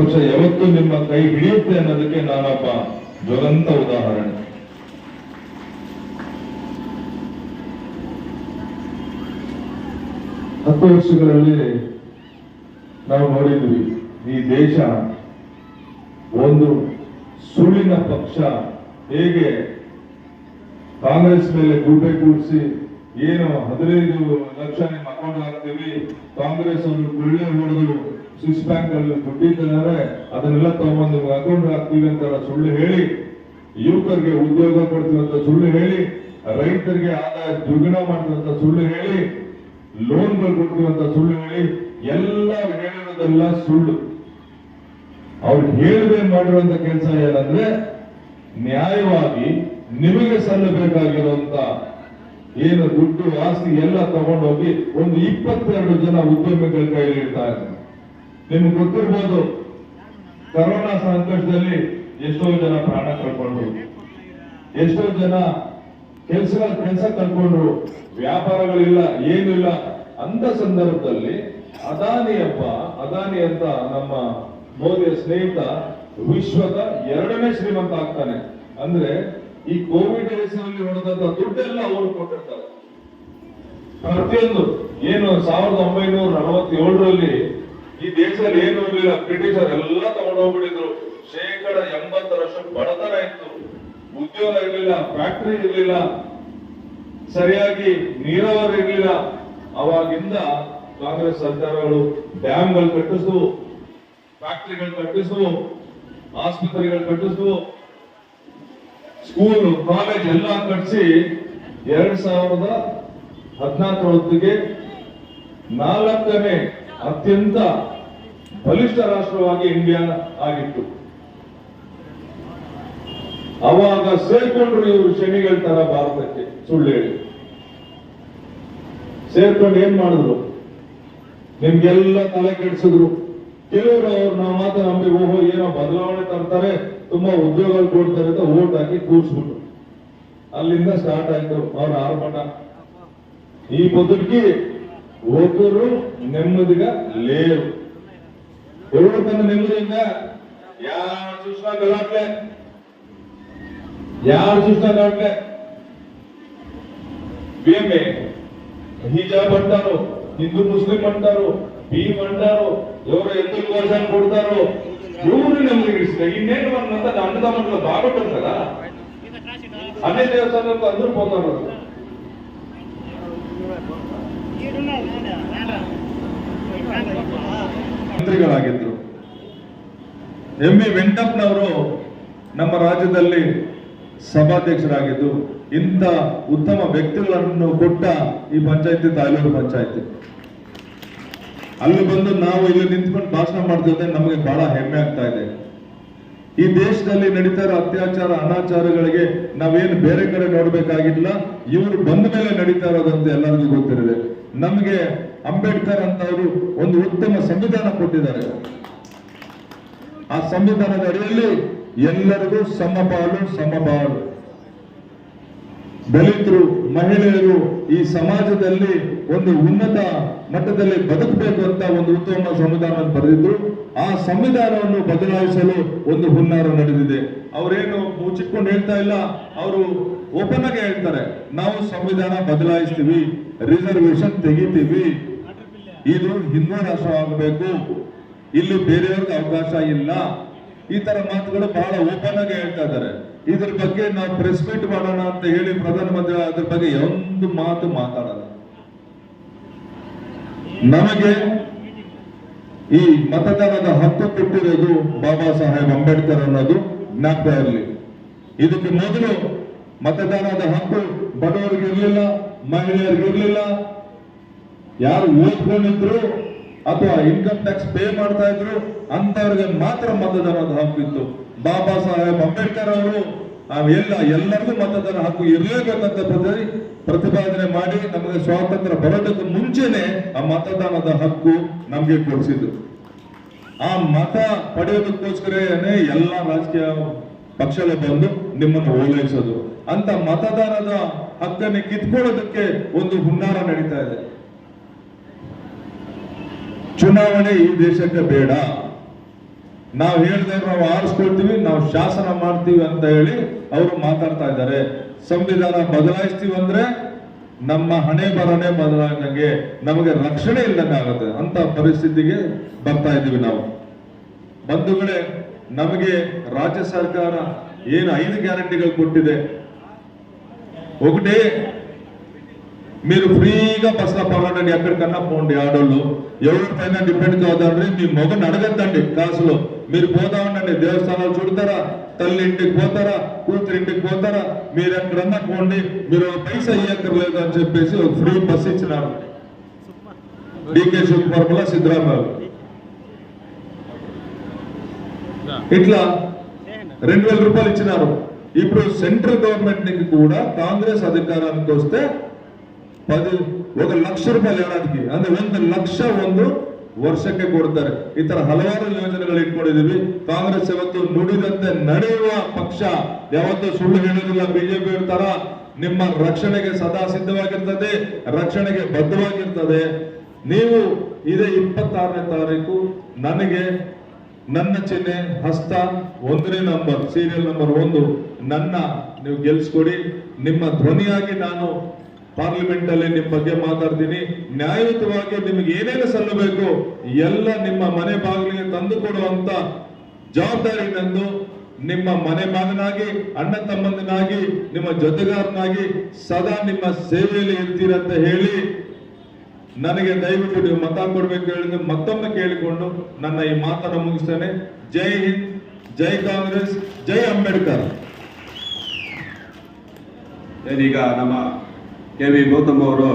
ಪಕ್ಷ ಯಾವತ್ತು ನಿಮ್ಮ ಕೈ ಹಿಡಿಯುತ್ತೆ ಅನ್ನೋದಕ್ಕೆ ನಾನಪ್ಪ ಜ್ವಲಂತ ಉದಾಹರಣೆ. ಹತ್ತು ವರ್ಷಗಳಲ್ಲಿ ನಾವು ನೋಡಿದ್ವಿ, ಈ ದೇಶ ಒಂದು ಸುಳ್ಳಿನ ಪಕ್ಷ ಹೇಗೆ ಕಾಂಗ್ರೆಸ್ ಮೇಲೆ ಗೂಬೆ ಕೂಡಿಸಿ ಏನು ಹದಿನೈದು ಲಕ್ಷ ಅಕೌಂಟ್ ಹಾಕ್ತೀವಿ. ಕಾಂಗ್ರೆಸ್ ಅವರು ಹೊಡೆದು ಸ್ವಿಸ್ ಬ್ಯಾಂಕ್ ಅಲ್ಲಿ ದುಡ್ಡಿದ್ದಾರೆ ಅದನ್ನೆಲ್ಲ ತಗೊಂಡು ಅಕೌಂಟ್ ಹಾಕ್ತೀವಿ ಅಂತ ಸುಳ್ಳು ಹೇಳಿ. ಯುವಕರಿಗೆ ಉದ್ಯೋಗ ಕೊಡ್ತೀವಂತ ಸುಳ್ಳು ಹೇಳಿ. ರೈತರಿಗೆ ಆದಾಯ ದ್ವಿಗುಣ ಅಂತ ಸುಳ್ಳು ಹೇಳಿ. ಲೋನ್ಗಳು ಕೊಡ್ತೀವಿ ಅಂತ ಸುಳ್ಳು ಹೇಳಿ. ಎಲ್ಲ ಹೇಳಿರೋದೆಲ್ಲ ಸುಳ್ಳು. ಅವ್ರು ಹೇಳದೆ ಮಾಡಿರುವಂತ ಕೆಲಸ ಏನಂದ್ರೆ ನ್ಯಾಯವಾಗಿ ನಿಮಗೆ ಸಲ್ಲಬೇಕಾಗಿರುವಂತ ಏನು ದುಡ್ಡು, ಆಸ್ತಿ ಎಲ್ಲ ತಗೊಂಡೋಗಿ ಒಂದು ಇಪ್ಪತ್ತೆರಡು ಜನ ಉದ್ಯಮಿಗಳ ಕೈಯಲ್ಲಿ ಇರ್ತಾರೆ ನಿಮ್ಗೆ ಗೊತ್ತಿರ್ಬೋದು, ಕರೋನಾ ಸಂಕಷ್ಟದಲ್ಲಿ ಎಷ್ಟೋ ಜನ ಪ್ರಾಣ ಕಳ್ಕೊಂಡ್ರು. ಎಷ್ಟೋ ಜನ ಕೆಲಸ ಕೆಲಸ ಕಳ್ಕೊಂಡ್ರು. ವ್ಯಾಪಾರಗಳಿಲ್ಲ ಏನಿಲ್ಲ ಅಂತ ಸಂದರ್ಭದಲ್ಲಿ ಅದಾನಿ ಹಬ್ಬ ಅದಾನಿ ಅಂತ ನಮ್ಮ ಮೋದಿಯ ಸ್ನೇಹಿತ ವಿಶ್ವದ ಎರಡನೇ ಶ್ರೀಮಂತ ಆಗ್ತಾನೆ. ಅಂದ್ರೆ ಈ ಕೋವಿಡ್ ಹೆಸರಲ್ಲಿ ಹೊಡೆದಂತ ದುಡ್ಡೆಲ್ಲ ಅವರು ಕೊಟ್ಟಿರ್ತಾರೆ. ಪ್ರತಿಯೊಂದು ಏನು ಸಾವಿರದ ಒಂಬೈನೂರ ನಲವತ್ತೇಳರಲ್ಲಿ ಈ ದೇಶದಲ್ಲಿ ಏನು ಇರಲಿಲ್ಲ, ಬ್ರಿಟಿಷರ್ ಎಲ್ಲ ತಗೊಂಡೋಗ್ಬಿಟ್ಟಿದ್ರು. ಶೇಕಡ ಎಂಬತ್ತರಷ್ಟು ಬಡತನ ಇತ್ತು. ಉದ್ಯೋಗ ಇರಲಿಲ್ಲ, ಫ್ಯಾಕ್ಟರಿ ಇರಲಿಲ್ಲ. ಸರಿಯಾಗಿ ನೀರಾವರಿ ಇರಲಿಲ್ಲ. ಅವಾಗಿಂದ ಕಾಂಗ್ರೆಸ್ ಸರ್ಕಾರಗಳು ಡ್ಯಾಮ್ಗಳು ಕಟ್ಟಿಸು ಫ್ಯಾಕ್ಟರಿಗಳು ಕಟ್ಟಿಸು ಆಸ್ಪತ್ರೆಗಳು ಕಟ್ಟಿಸಿದ್ವು. ಸ್ಕೂಲ್, ಕಾಲೇಜ್ ಎಲ್ಲ ಕಟ್ಟಿಸಿ ಎರಡ್ ಸಾವಿರದ ಹದಿನಾಲ್ಕರ ಹೊತ್ತಿಗೆ ನಾಲ್ಕನೇ ಅತ್ಯಂತ ಬಲಿಷ್ಠ ರಾಷ್ಟ್ರವಾಗಿ ಇಂಡಿಯಾ ಆಗಿತ್ತು. ಅವಾಗ ಸೇರ್ಕೊಂಡ್ರು ಇವರು ಶನಿಗಳ ತರ ಭಾರತಕ್ಕೆ, ಸುಳ್ಳು ಹೇಳಿ. ಸೇರ್ಕೊಂಡು ಏನ್ ಮಾಡಿದ್ರು? ನಿಮ್ಗೆಲ್ಲ ತಲೆ ಕೆಡಿಸಿದ್ರು. ಕೆಲವರು ಅವ್ರು ನಾವು ಮಾತ್ರ ನಂಬಿ, ಓಹೋ, ಏನೋ ಬದಲಾವಣೆ ತರ್ತಾರೆ. ತುಂಬಾ ಉದ್ಯೋಗ ಕೊಡ್ತಾರೆ ಅಂತ ಓಟ್ ಹಾಕಿ ಕೂರ್ಸ್ಬಿಟ್ರು ಅಲ್ಲಿಂದ ಸ್ಟಾರ್ಟ್ ಆಯ್ತು ಅವ್ರ ಆರ್ಭಟ ಈ ಬದುಕಿ ಒಬ್ಬರು ನೆಮ್ಮದಿಗ ಲೇರು ఎవరు తన నెమ్మదిగా యారు చూసినా గలట్లే యారు చూసినా గలట్లే మేమే హిజాబ్ అంటారు హిందూ ముస్లిం అంటారు భీమ్ అంటారు ఎవరు ఎందుకు వర్షాన్ని కొడతారు ఎవరు నెమ్మదిగిస్తే ఇన్నేళ్ళు మనంతా అన్నదమ్ముట్లో బాగుంటుంది కదా అన్ని దేవస్థానాలకు అందరూ పోతారు ಮಂತ್ರಿಗಳಾಗಿದ್ರು ಎಂ ವಿ ವೆಂಕಪ್ಪನವರು ನಮ್ಮ ರಾಜ್ಯದಲ್ಲಿ ಸಭಾಧ್ಯಕ್ಷರಾಗಿದ್ದು ಇಂಥ ಉತ್ತಮ ವ್ಯಕ್ತಿಗಳನ್ನು ಕೊಟ್ಟ ಈ ಪಂಚಾಯತಿ ತಾಲೂಕು ಪಂಚಾಯತಿ ಅಲ್ಲಿ ಬಂದು ನಾವು ಇಲ್ಲಿ ನಿಂತ್ಕೊಂಡು ಭಾಷಣ ಮಾಡ್ತಿದ್ದೆ ನಮಗೆ ಬಹಳ ಹೆಮ್ಮೆ ಆಗ್ತಾ ಇದೆ. ಈ ದೇಶದಲ್ಲಿ ನಡೀತಾ ಇರೋ ಅತ್ಯಾಚಾರ, ಅನಾಚಾರಗಳಿಗೆ ನಾವೇನು ಬೇರೆ ಕಡೆ ನೋಡ್ಬೇಕಾಗಿಲ್ಲ. ಇವರು ಬಂದ ಮೇಲೆ ನಡೀತಾ ಇರೋದಂತ ಎಲ್ಲರಿಗೂ ಗೊತ್ತಿರಿದೆ ನಮಗೆ ಅಂಬೇಡ್ಕರ್ ಅಂತ ಅವರು ಒಂದು ಉತ್ತಮ ಸಂವಿಧಾನ ಕೊಟ್ಟಿದ್ದಾರೆ. ಆ ಸಂವಿಧಾನದ ಅಡಿಯಲ್ಲಿ ಎಲ್ಲರಿಗೂ ಸಮಪಾಲು ಸಮಬಾಳು ದಲಿತರು ಮಹಿಳೆಯರು ಈ ಸಮಾಜದಲ್ಲಿ ಒಂದು ಉನ್ನತ ಮಟ್ಟದಲ್ಲಿ ಬದುಕಬೇಕು ಅಂತ ಒಂದು ಉತ್ತಮ ಸಂವಿಧಾನ ಬರೆದಿದ್ರು. ಆ ಸಂವಿಧಾನವನ್ನು ಬದಲಾಯಿಸಲು ಒಂದು ಹುನ್ನಾರ ನಡೆದಿದೆ. ಅವರೇನು ಮುಚ್ಚಿಕೊಂಡು ಹೇಳ್ತಾ ಇಲ್ಲ, ಅವರು ಓಪನ್ ಆಗಿ ಹೇಳ್ತಾರೆ. ನಾವು ಸಂವಿಧಾನ ಬದಲಾಯಿಸ್ತೀವಿ ರಿಸರ್ವೇಶನ್ ತೆಗಿತೀವಿ. ಇದು ಹಿಂದೂ ರಾಷ್ಟ್ರವಾಗಬೇಕು ಇಲ್ಲಿ ಬೇರೆಯವ್ರಿಗೆ ಅವಕಾಶ ಇಲ್ಲ. ಈ ತರ ಮಾತುಗಳು ಬಹಳ ಓಪನ್ ಆಗಿ ಹೇಳ್ತಾ ಇದ್ದಾರೆ. ಇದ್ರ ಬಗ್ಗೆ ನಾವು ಪ್ರೆಸ್ ಮೀಟ್ ಮಾಡೋಣ ಅಂತ ಹೇಳಿ ಪ್ರಧಾನಮಂತ್ರಿ ಅದ್ರ ಬಗ್ಗೆ ಒಂದು ಮಾತು ಮಾತಾಡಲ್ಲ. ನಮಗೆ ಈ ಮತದಾನದ ಹಕ್ಕು ಕೊಟ್ಟಿರೋದು ಬಾಬಾ ಸಾಹೇಬ್ ಅಂಬೇಡ್ಕರ್ ಅನ್ನೋದು ಜ್ಞಾಪಕ ಇರಲಿ. ಇದಕ್ಕೆ ಮೊದಲು ಮತದಾನದ ಹಕ್ಕು ಬಡವರಿಗೆ ಇರಲಿಲ್ಲ ಮಹಿಳೆಯರಿಗೆ ಇರಲಿಲ್ಲ ಯಾರು ಓದ್ಕೊಂಡಿದ್ರು ಅಥವಾ ಇನ್ಕಮ್ ಟ್ಯಾಕ್ಸ್ ಪೇ ಮಾಡ್ತಾ ಇದ್ರು ಅಂತವ್ರಿಗೆ ಮಾತ್ರ ಮತದಾನದ ಹಕ್ಕು ಇತ್ತು. ಬಾಬಾ ಸಾಹೇಬ್ ಅಂಬೇಡ್ಕರ್ ಅವರು ಎಲ್ಲ, ಎಲ್ಲರಿಗೂ ಮತದಾನ ಹಕ್ಕು ಇರಲೇಬೇಕಂತ ಪ್ರತಿ, ಪ್ರತಿಪಾದನೆ ಮಾಡಿ ನಮಗೆ ಸ್ವಾತಂತ್ರ್ಯ ಬರೋದಕ್ಕೆ ಮುಂಚೆನೆ ಆ ಮತದಾನದ ಹಕ್ಕು ನಮಗೆ ಕೊಡಿಸಿದ್ರು. ಆ ಮತ ಪಡೆಯೋದಕ್ಕೋಸ್ಕರನೇ ಎಲ್ಲ ರಾಜಕೀಯ ಪಕ್ಷಗಳು ಬಂದು ನಿಮ್ಮನ್ನು ಓಲೈಸೋದು. ಅಂತ ಮತದಾನದ ಹಕ್ಕನ್ನು ಕಿತ್ಕೊಳ್ಳೋದಕ್ಕೆ ಒಂದು ಹುನ್ನಾರ ನಡೀತಾ ಇದೆ. ಚುನಾವಣೆ ಈ ದೇಶಕ್ಕೆ ಬೇಡ. ನಾವು ಹೇಳಿದ್ರೆ ನಾವು ಆರಿಸ್ಕೊಳ್ತೀವಿ, ನಾವು ಶಾಸನ ಮಾಡ್ತೀವಿ ಅಂತ ಹೇಳಿ ಅವರು ಮಾತಾಡ್ತಾ ಇದ್ದಾರೆ. ಸಂವಿಧಾನ ಬದಲಾಯಿಸ್ತೀವಿ ಅಂದ್ರೆ ನಮ್ಮ ಹಣೆ ಬರನೆ ಬದಲಾದಂಗೆ ನಮಗೆ ರಕ್ಷಣೆ ಇಲ್ಲದಂಗೆ ಆಗುತ್ತೆ. ಅಂತ ಪರಿಸ್ಥಿತಿಗೆ ಬರ್ತಾ ಇದ್ದೀವಿ ನಾವು. ಬಂಧುಗಳೇ, ನಮಗೆ ರಾಜ್ಯ ಸರ್ಕಾರ ಏನು ಐದು ಗ್ಯಾರಂಟಿಗಳು ಕೊಟ್ಟಿದೆ? ಒಗಟೇ మీరు ఫ్రీగా బస్సులో పర్వాలండి ఎక్కడికన్నా పోండి ఆడోళ్ళు. ఎవరిపైన డిపెండ్ కావద్దండి మీ మొగను అడగద్దండి కాసులో మీరు పోతా ఉండండి దేవస్థానాలు చూడతారా? తల్లి ఇంటికి పోతారా? కూతురు ఇంటికి పోతారా? మీరు ఎక్కడన్నా పోండి మీరు పైసా ఇయ్యక్కర్లేదు అని చెప్పేసి ఒక ఫ్రీ బస్ ఇచ్చినారు. డికే శివకుమార్ సిద్ధరామయ్య ఇట్లా రెండు వేల రూపాయలు ఇచ్చినారు. ఇప్పుడు సెంట్రల్ గవర్నమెంట్ నుంచి కూడా కాంగ్రెస్ అధికారానికి వస్తే ಪದಿ ಒಂದು ಲಕ್ಷ ರೂಪಾಯಿ ಏನಾದಿಗೆ ಅಂದ್ರೆ ಒಂದು ಲಕ್ಷ ಒಂದು ವರ್ಷಕ್ಕೆ ಕೊಡ್ತಾರೆ. ಈ ತರ ಹಲವಾರು ಯೋಜನೆಗಳು ಇಟ್ಕೊಂಡಿದೀವಿ ಕಾಂಗ್ರೆಸ್ ಯಾವತ್ತು ನುಡಿದಂತೆ ನಡೆಯುವ ಪಕ್ಷ. ಯಾವತ್ತು ಸುಳ್ಳು ಹೇಳೋದಿಲ್ಲ. ಬಿಜೆಪಿ ತರ ನಿಮ್ಮ ರಕ್ಷಣೆಗೆ ಸದಾ ಸಿದ್ಧವಾಗಿರ್ತದೆ, ರಕ್ಷಣೆಗೆ ಬದ್ಧವಾಗಿರ್ತದೆ. ನೀವು ಇದೇ ಇಪ್ಪತ್ತಾರನೇ ತಾರೀಕು ನನಗೆ ನನ್ನ ಚಿಹ್ನೆ, ಹಸ್ತ, ಒಂದನೇ ನಂಬರ್ ಸೀರಿಯಲ್ ನಂಬರ್ ಒಂದು. ನನ್ನ, ನೀವು ಗೆಲ್ಸ್ಕೊಡಿ. ನಿಮ್ಮ ಧ್ವನಿಯಾಗಿ ನಾನು ಪಾರ್ಲಿಮೆಂಟ್ ಅಲ್ಲಿ ನಿಮ್ಮ ಬಗ್ಗೆ ಮಾತಾಡ್ತೀನಿ. ನ್ಯಾಯಯುತವಾಗಿ ನಿಮಗೆ ಏನೇನು ಸಲ್ಲಬೇಕು, ಎಲ್ಲ ನಿಮ್ಮ ಮನೆ ಬಾಗಿಲಿಗೆ ತಂದು ಕೊಡುವಂತ ಜವಾಬ್ದಾರಿ ನಂದು. ನಿಮ್ಮ ಮನೆ ಮಗನಾಗಿ ಅಣ್ಣ ತಮ್ಮಂದನಾಗಿ ನಿಮ್ಮ ಜೊತೆಗಾರನಾಗಿ ಸದಾ ನಿಮ್ಮ ಸೇವೆಯಲ್ಲಿ ಇರ್ತೀರಂತ ಹೇಳಿ ನನಗೆ ದಯವಿಟ್ಟು ನೀವು ಮತ ಕೊಡ್ಬೇಕು ಹೇಳಿದ್ರೆ ಮತ್ತೊಮ್ಮೆ ಕೇಳಿಕೊಂಡು ನನ್ನ ಈ ಮಾತನ್ನು ಮುಗಿಸ್ತೇನೆ. ಜೈ ಹಿಂದ್, ಜೈ ಕಾಂಗ್ರೆಸ್, ಜೈ ಅಂಬೇಡ್ಕರ್. ಈಗ ನಮ್ಮ ಕೆ ವಿ ಗೌತಮ್ ಅವರು